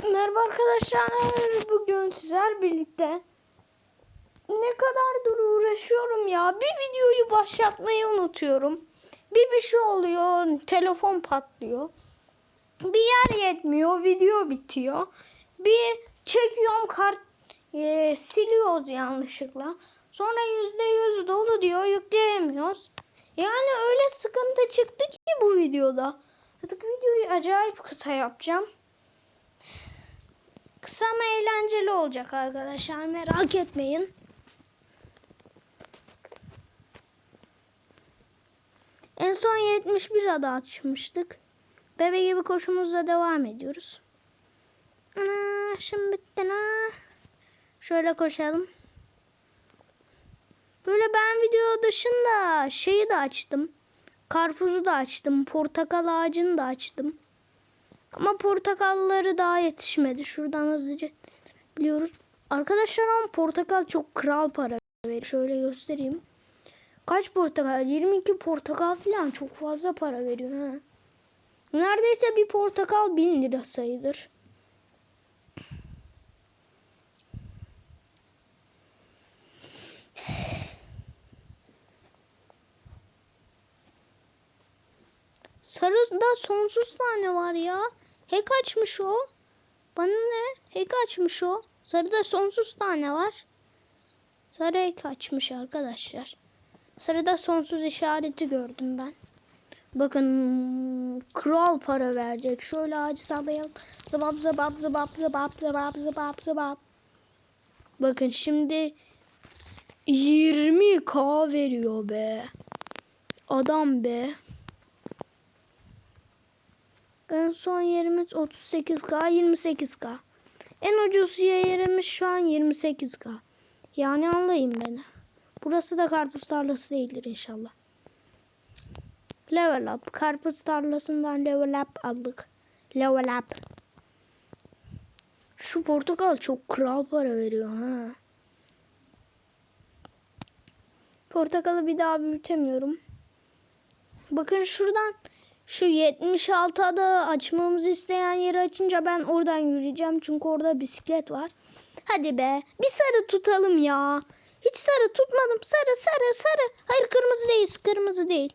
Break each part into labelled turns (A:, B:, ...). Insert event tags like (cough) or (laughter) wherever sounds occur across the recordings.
A: Merhaba arkadaşlar. Bugün sizler birlikte ne kadardır uğraşıyorum ya. Bir videoyu başlatmayı unutuyorum. Bir bir şey oluyor. Telefon patlıyor. Bir yer yetmiyor. Video bitiyor. Bir çekiyorum kart e, siliyoruz yanlışlıkla. Sonra yüzde yüz dolu diyor. Yükleyemiyoruz. Yani öyle sıkıntı çıktı ki bu videoda. Artık videoyu acayip kısa yapacağım. Kısa ama eğlenceli olacak arkadaşlar. Merak etmeyin. En son 71 ada açmıştık. Bebe gibi koşumuzla devam ediyoruz. Ana, şimdi bitti na. Şöyle koşalım. Böyle ben video dışında şeyi de açtım. Karpuzu da açtım. Portakal ağacını da açtım. Ama portakalları daha yetişmedi. Şuradan hızlıca biliyoruz. Arkadaşlar ama portakal çok kral para veriyor. Şöyle göstereyim. Kaç portakal? 22 portakal falan çok fazla para veriyor. Ha. Neredeyse bir portakal 1000 lira sayılır. Sarıda sonsuz tane var ya. Hack açmış o. Bana ne? Hack açmış o. Sarıda sonsuz tane var. Sarı hack açmış arkadaşlar. Sarıda sonsuz işareti gördüm ben. Bakın kral para verecek. Şöyle ağacı sallayalım. Zıbap zıbap zıbap zıbap zıbap zıbap zıbap. Bakın şimdi 20k veriyor be. Adam be. En son yerimiz 38k 28k. En ucuz yerimiz şu an 28k. Yani anlayın beni. Burası da karpuz tarlası değildir inşallah. Level up. Karpuz tarlasından level up aldık. Level up. Şu portakal çok kral para veriyor ha. Portakalı bir daha büyütemiyorum. Bakın şuradan şu 76 ada açmamızı isteyen yeri açınca ben oradan yürüyeceğim. Çünkü orada bisiklet var. Hadi be. Bir sarı tutalım ya. Hiç sarı tutmadım. Sarı sarı sarı. Hayır kırmızı değil. Kırmızı değil.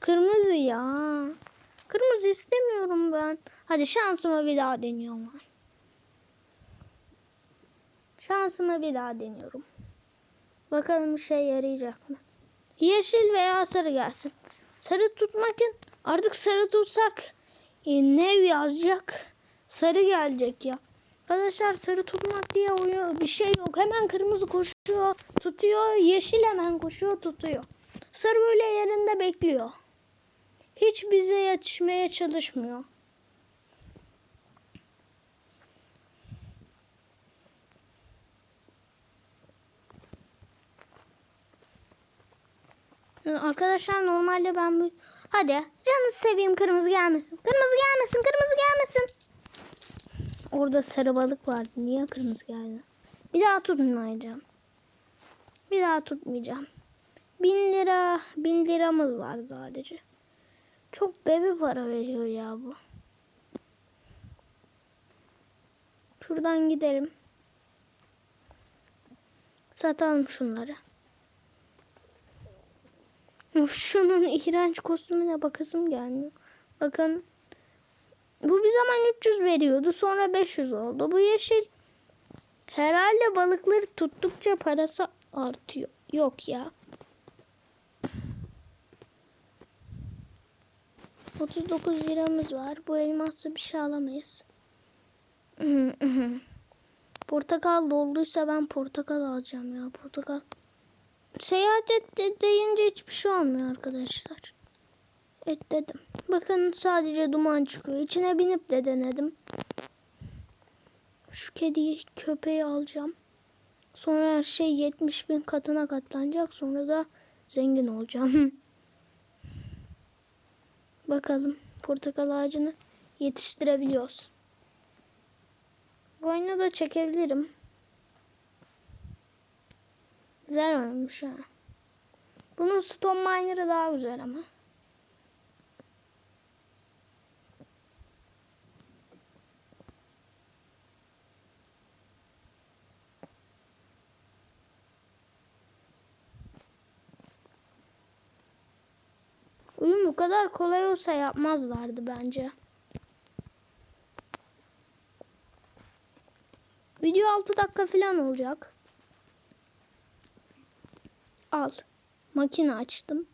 A: Kırmızı ya. Kırmızı istemiyorum ben. Hadi şansımı bir daha deniyorum. ben. Şansımı bir daha deniyorum. Bakalım bir şey yarayacak mı? Yeşil veya sarı gelsin. Sarı tutmak artık sarı tutsak e, ne yazacak? Sarı gelecek ya. Arkadaşlar sarı tutmak diye oyun bir şey yok. Hemen kırmızı koşuyor, tutuyor. Yeşil hemen koşuyor, tutuyor. Sarı böyle yerinde bekliyor. Hiç bize yetişmeye çalışmıyor. Arkadaşlar normalde ben bu... Hadi canı seveyim kırmızı gelmesin. Kırmızı gelmesin, kırmızı gelmesin. Orada sarı balık vardı. Niye kırmızı geldi? Bir daha tutmayacağım. Bir daha tutmayacağım. Bin lira, bin liramız var sadece. Çok bebe para veriyor ya bu. Şuradan giderim. Satalım şunları. Şunun iğrenç kostümüne bakasım gelmiyor. Bakın. Bu bir zaman 300 veriyordu. Sonra 500 oldu. Bu yeşil. Herhalde balıkları tuttukça parası artıyor. Yok ya. 39 liramız var. Bu elmasla bir şey alamayız. (laughs) portakal dolduysa ben portakal alacağım ya. Portakal. Seyahat et de deyince hiçbir şey olmuyor arkadaşlar. Et dedim. Bakın sadece duman çıkıyor. İçine binip de denedim. Şu kediyi köpeği alacağım. Sonra her şey 70 bin katına katlanacak. Sonra da zengin olacağım. (laughs) Bakalım portakal ağacını yetiştirebiliyoruz. Bu oyunu da çekebilirim. Güzel olmuş ha. Bunun Stone Miner'ı daha güzel ama. Oyun bu kadar kolay olsa yapmazlardı bence. Video 6 dakika falan olacak. Al. Makine açtım.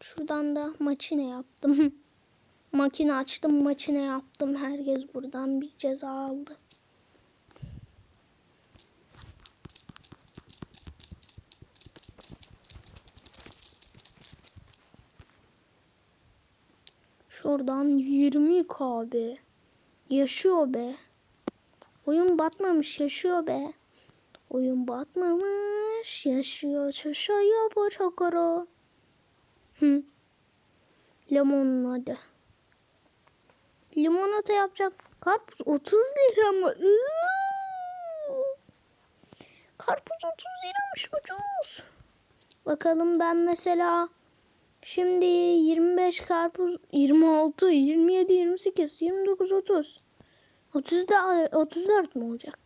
A: Şuradan da makine yaptım. (laughs) makine açtım, makine yaptım. Herkes buradan bir ceza aldı. Şuradan 20 KB. Yaşıyor be. Oyun batmamış, yaşıyor be. Oyun batmamış, yaşıyor, yaşıyor bu çokoro. Hı. Limonun adı. Limonata yapacak karpuz 30 lira mı? Iıı. Karpuz 30 liramış ucuz. Bakalım ben mesela şimdi 25 karpuz 26, 27, 28, 29, 30. 30 da 34 mu olacak?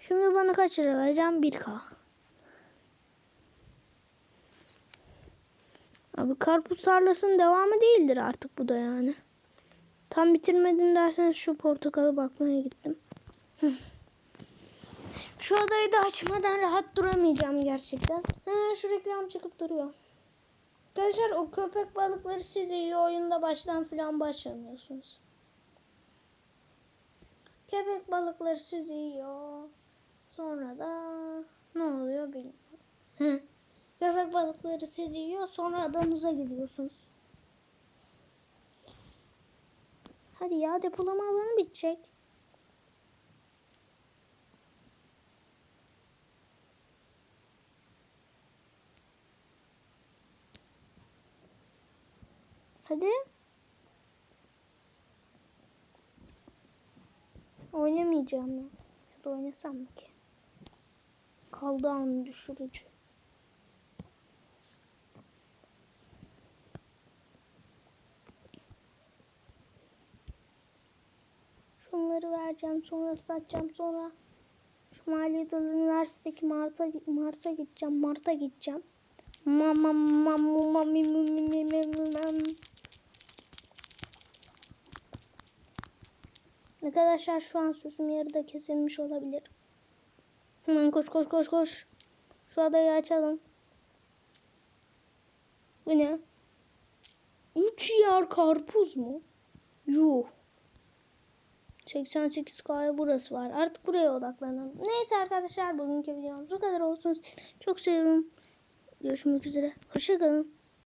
A: Şimdi bana kaç lira vereceğim? 1K. Abi karpuz tarlasının devamı değildir artık bu da yani. Tam bitirmedin derseniz şu portakalı bakmaya gittim. Şu adayı da açmadan rahat duramayacağım gerçekten. Ha, şu reklam çıkıp duruyor. Arkadaşlar o köpek balıkları sizi yiyor oyunda baştan filan başlamıyorsunuz. Köpek balıkları sizi yiyor. Sonra da ne oluyor bilmiyorum. Köpek balıkları sizi yiyor sonra adanıza gidiyorsunuz. Hadi ya depolama alanı bitecek. Hadi. Oynamayacağım ya. Ya da oynasam mı ki? Kaldı anı düşürücü. Şunları vereceğim sonra satacağım sonra şu maliyet üniversitedeki Mart'a Mars'a gideceğim Mart'a gideceğim. Mam mam mam mam mim mim mim mim mim. Arkadaşlar şu an sözüm yarıda kesilmiş olabilir. Hemen koş koş koş koş. Şu adayı açalım. Bu ne? Üç yer karpuz mu? Yuh. 88K'ya burası var. Artık buraya odaklanalım. Neyse arkadaşlar bugünkü videomuz bu kadar olsun. Çok seviyorum. Görüşmek üzere. Hoşçakalın.